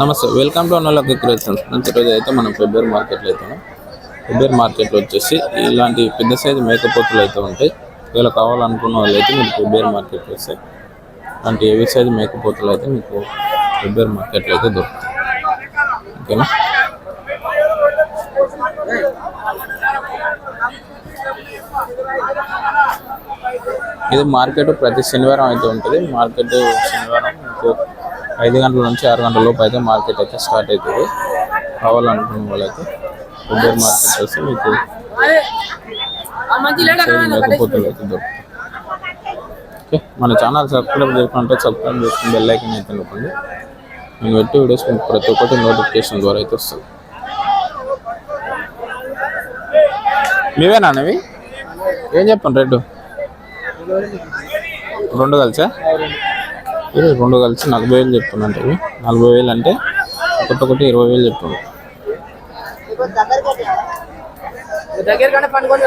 నమస్తే welcome to అన్నలకి creations మంచి అయితే మనం ఫిబ్రవరి మార్కెట్లో అయితే ఫిబ్రవరి మార్కెట్లో వచ్చేసి ఇలాంటి పెద్ద సైజు మేకపోతులు అయితే ఉంటాయి. ఒకవేళ కావాలనుకున్న వాళ్ళు అయితే మీరు ఫిబ్రవరి మార్కెట్లో వస్తే అలాంటి ఏవి సైజు మేకపోతులు అయితే మీకు ఫిబ్రవరి మార్కెట్లో అయితే దొరుకుతాయి. ఓకేనా? ఇది మార్కెట్ ప్రతి శనివారం అయితే ఉంటుంది. మార్కెట్ శనివారం మీకు ఐదు గంటల నుంచి ఆరు గంటల లోపు అయితే మార్కెట్ అయితే స్టార్ట్ అవుతుంది. కావాలనుకున్న వాళ్ళైతే ఫిబ్రవరి మార్కెట్ వస్తే మీకు ఓకే మన ఛానల్ సబ్స్క్రైబ్ చేసుకుంటే సబ్స్క్రైబ్ చేసుకుని బెల్ ఐకన్ అయితే నొక్కండి. నేను పెట్టి వీడియోస్ మీకు ప్రతి ఒక్కటి నోటిఫికేషన్ ద్వారా అయితే వస్తుంది మీవేనా అవి ఏం చెప్పండి రెడ్డు రెండు కలిసా? ఇది రెండు కలిసి నలభై వేలు చెప్తున్నట్టు ఇవి నలభై వేలు అంటే ఒకటి ఒకటి ఇరవై వేలు చెప్తుంది దగ్గర కంటే పండుకొని